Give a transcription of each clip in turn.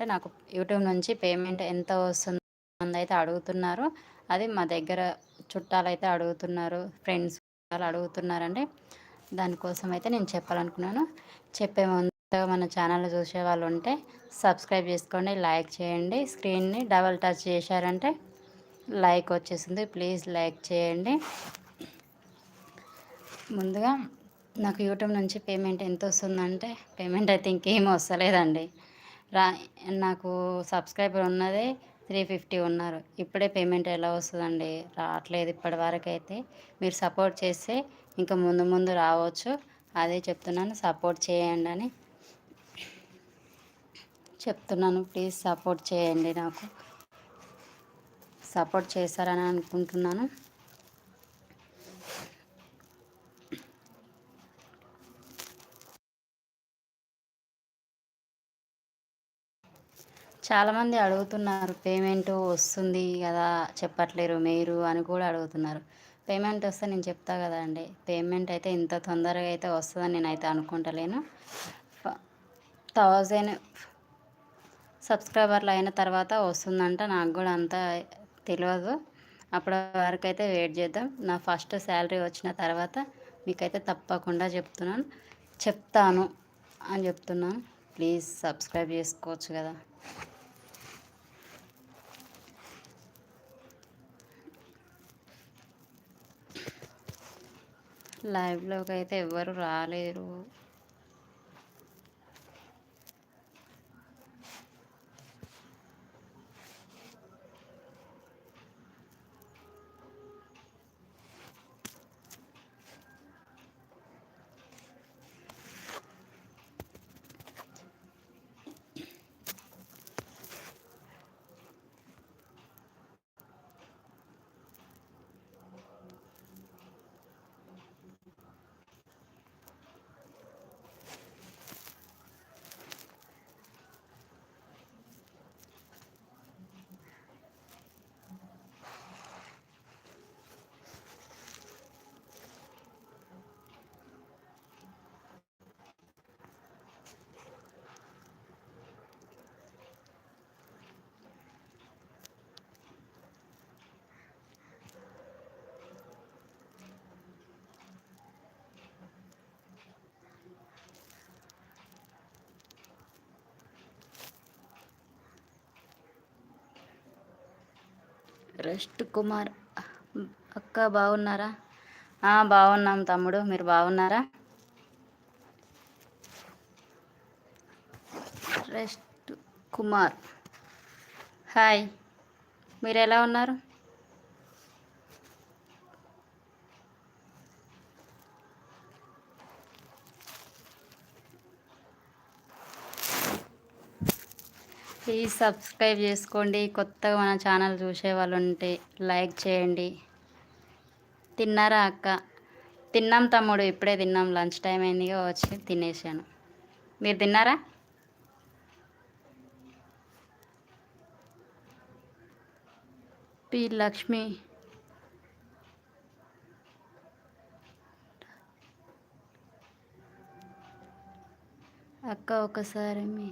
అంటే నాకు యూట్యూబ్ నుంచి పేమెంట్ ఎంత వస్తుంది అయితే అడుగుతున్నారు. అది మా దగ్గర చుట్టాలు అయితే అడుగుతున్నారు ఫ్రెండ్స్ వాళ్ళు అడుగుతున్నారండి. దానికోసం అయితే నేను చెప్పాలనుకున్నాను. చెప్పే ముందు మన ఛానల్ చూసే వాళ్ళు ఉంటే సబ్స్క్రైబ్ చేసుకోండి లైక్ చేయండి. స్క్రీన్ని డబల్ టచ్ చేశారంటే లైక్ వచ్చేసింది. ప్లీజ్ లైక్ చేయండి. ముందుగా నాకు యూట్యూబ్ నుంచి పేమెంట్ ఎంత వస్తుందంటే పేమెంట్ అయితే ఇంకేం వస్తలేదండి. రా నాకు సబ్స్క్రైబర్ ఉన్నదే త్రీ ఫిఫ్టీ ఉన్నారు. ఇప్పుడే పేమెంట్ ఎలా వస్తుందండి? రావట్లేదు ఇప్పటి వరకు అయితే మీరు సపోర్ట్ చేస్తే ఇంకా ముందు ముందు రావచ్చు. అదే చెప్తున్నాను సపోర్ట్ చేయండి అని. చెప్తున్నాను ప్లీజ్ సపోర్ట్ చేయండి నాకు. సపోర్ట్ చేస్తారని అనుకుంటున్నాను. చాలామంది అడుగుతున్నారు పేమెంట్ వస్తుంది కదా చెప్పట్లేరు మీరు అని కూడా అడుగుతున్నారు. పేమెంట్ వస్తే నేను చెప్తా కదా అండి పేమెంట్ అయితే ఇంత తొందరగా అయితే వస్తుందని నేనైతే అనుకుంటలేను. థౌజండ్ సబ్స్క్రైబర్లు అయిన తర్వాత వస్తుందంట నాకు కూడా అంత తెలియదు అప్పటి వరకు అయితే వెయిట్ చేద్దాం. నా ఫస్ట్ శాలరీ వచ్చిన తర్వాత మీకైతే తప్పకుండా చెప్తున్నాను. చెప్తాను అని చెప్తున్నాను. ప్లీజ్ సబ్స్క్రైబ్ చేసుకోవచ్చు కదా. లైవ్లోకి అయితే ఎవ్వరు రాలేరు. రెస్ట్ కుమార్. అక్క బాగున్నారా? బాగున్నాం తమ్ముడు. మీరు బాగున్నారా? రెస్ట్ కుమార్. హాయ్. మీరు ఎలా ఉన్నారు? ప్లీజ్ సబ్స్క్రైబ్ చేసుకోండి. కొత్తగా మన ఛానల్ చూసే వాళ్ళు ఉంటే లైక్ చేయండి. తిన్నారా అక్క? తిన్నాం తమ్ముడు ఇప్పుడే తిన్నాం. లంచ్ టైం అయిందిగా వచ్చి తినేసాను. మీరు తిన్నారా? పి లక్ష్మి. అక్క ఒకసారి మీ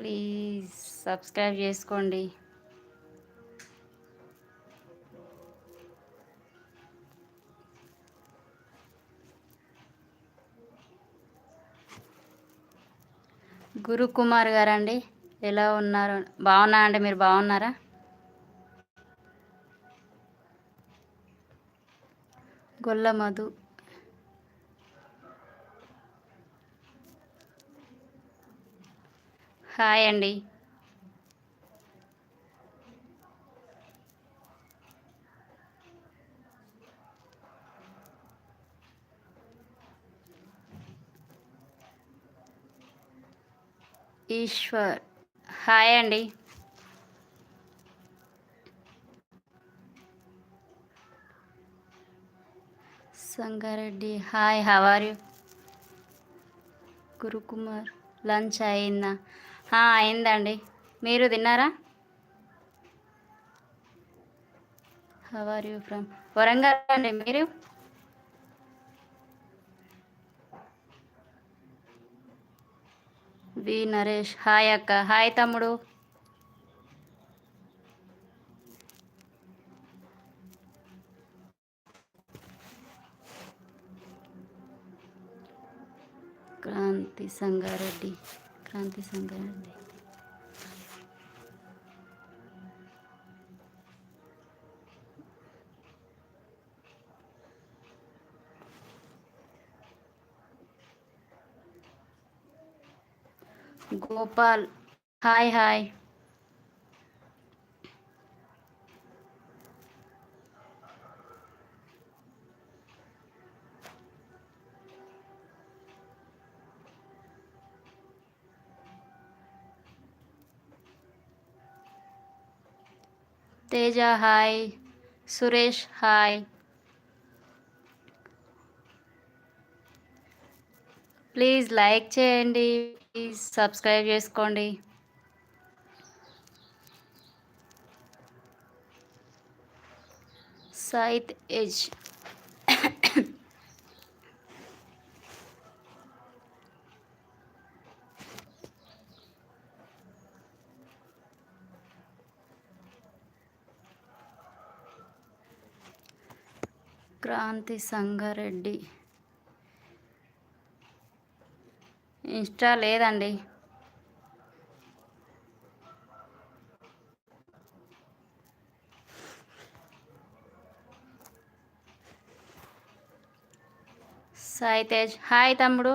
ప్లీజ్ సబ్స్క్రైబ్ చేసుకోండి. గురుకుమార్ గారండి ఎలా ఉన్నారు? బాగున్నా అండి మీరు బాగున్నారా? గొల్ల మధు. హాయ్ అండి. ఈశ్వర్. హాయ్ అండి. సంగారెడ్డి హాయ్ హవారు గురుకుమార్ లంచ్ అయిందా? అయిందండి. మీరు తిన్నారా? హవర్ యూ ఫ్రమ్ వరంగల్ అండి మీరు? వి నరేష్. హాయ్ అక్క. హాయ్ తమ్ముడు. Kranthi Sangareddy. Kranthi Sangareddy Gopal hi hi Teja hi Suresh hi please like చేయండి ప్లీజ్ సబ్స్క్రైబ్ చేసుకోండి సైత్ ఎజ్ క్రాంతి సంగారెడ్డి. ఇన్స్టా లేదండి. సాయి తేజ్. హాయ్ తమ్ముడు.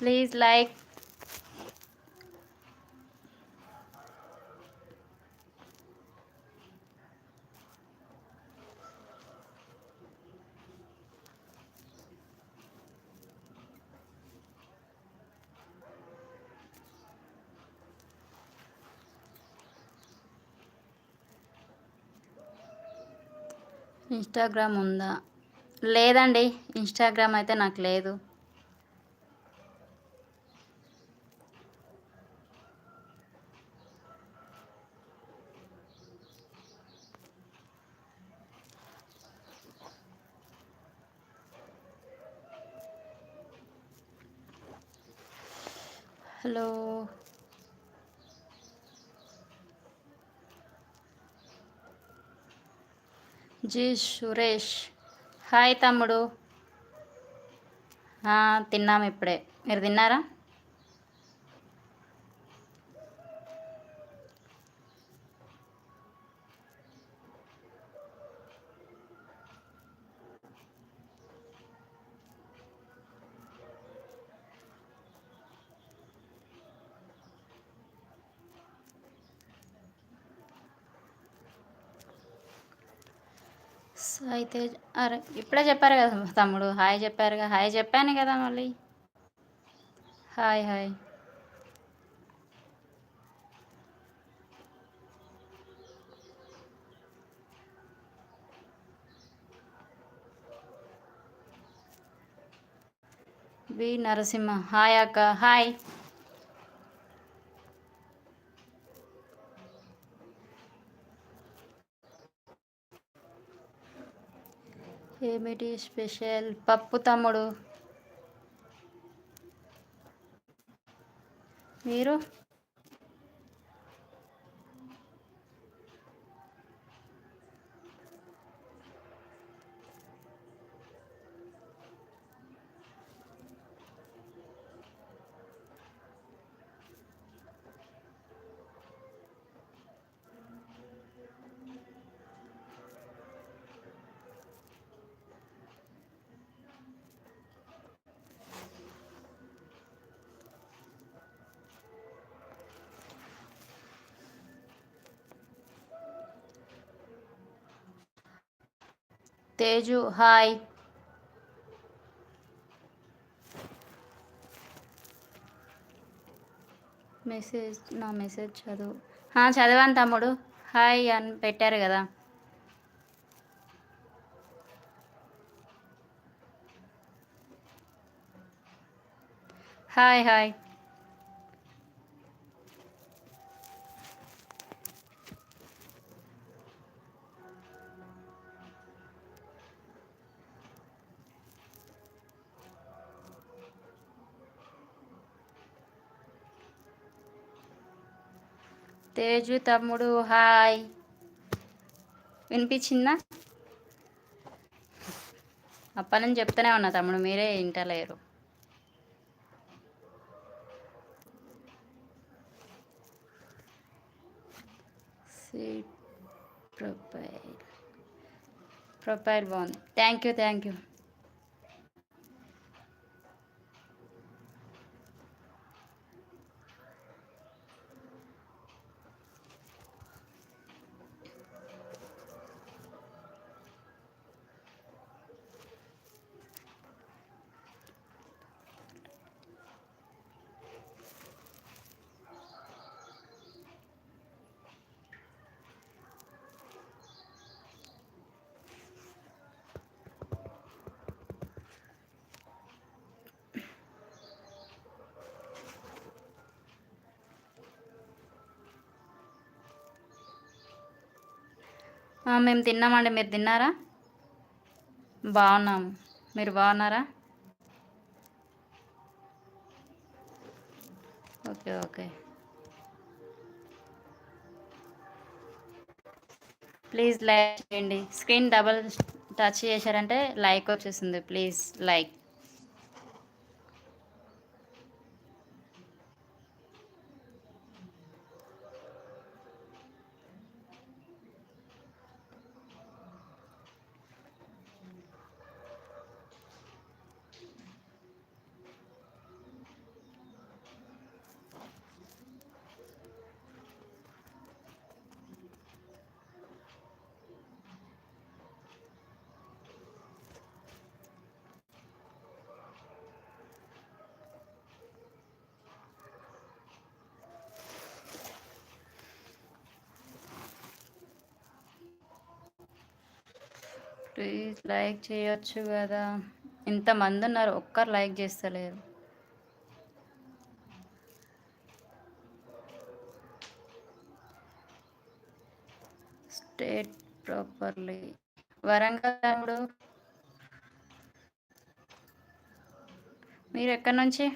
Please like. ఇన్స్టాగ్రామ్ ఉందా? లేదండి ఇన్స్టాగ్రామ్ అయితే నాకు లేదు. హలో. జీ సురేష్. హాయ్ తమ్ముడు. తిన్నాము తిన్నాం ఇప్పుడే. మీరు తిన్నారా? అయితే అరే ఇప్పుడే చెప్పారు కదా తమ్ముడు. హాయ్ చెప్పారుగా. హాయ్ చెప్పాను కదా మళ్ళీ. Hi hi. V Narasimha. Hi అక్క. హాయ్. ఏమిటి స్పెషల్? పప్పు తమ్ముడు. మీరు? తేజు హాయ్. మెసేజ్ నా మెసేజ్ చదువు. చదివాను తమ్ముడు. హాయ్ అని పెట్టారు కదా. Hi hi. తేజు తమ్ముడు హాయ్. వినిపించిందా? అప్పటి చెప్తూనే ఉన్నా తమ్ముడు మీరే ఇంటలేరు. ప్రొఫైల్. ప్రొఫైల్ బాగుంది. థ్యాంక్ యూ థ్యాంక్ యూ మేము తిన్నామండి. మీరు తిన్నారా? బాగున్నాం. మీరు బాగున్నారా? Okay okay. ప్లీజ్ లైక్ చేయండి. స్క్రీన్ డబల్ టచ్ చేశారంటే లైక్ వచ్చేస్తుంది ప్లీజ్ లైక్. ప్లీజ్ లైక్ చేయొచ్చు కదా. ఇంతమంది ఉన్నారు ఒక్కరు లైక్ చేస్తలేరు. స్టేట్ ప్రాపర్లీ వరంగల్ తమ్ముడు మీరు ఎక్కడి నుంచి?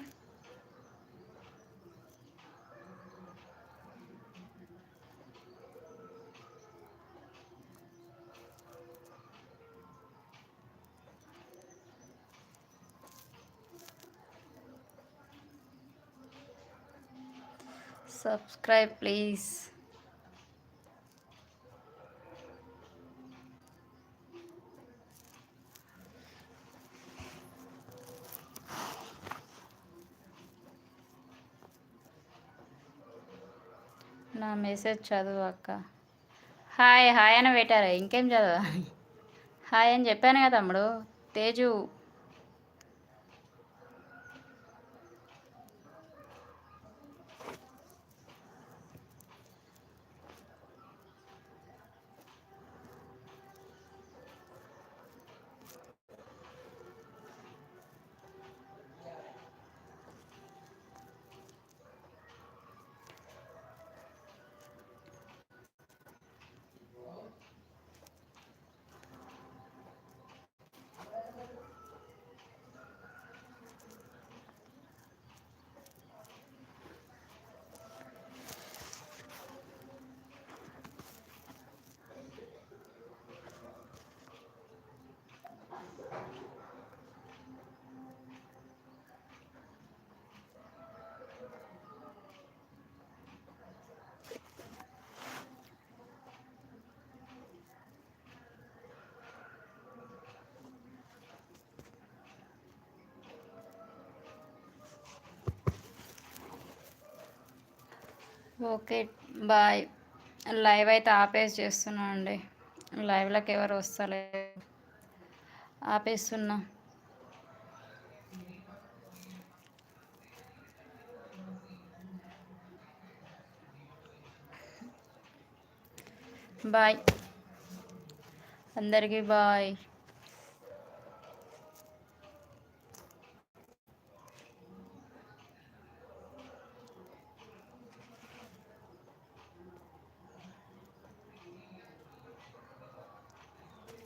సబ్స్క్రైబ్ ప్లీజ్ నా మెసేజ్ చదువు అక్క. హాయ్ హాయ్ అని పెట్టారా. ఇంకేం చదవాలి హాయ్ అని చెప్పాను కదా తమ్ముడు. తేజు. Okay bye. లైవ్ అయితే ఆపేసి చేస్తున్నా అండి. లైవ్లోకి ఎవరు వస్తలే. ఆపేస్తున్నా. బాయ్. అందరికీ బాయ్.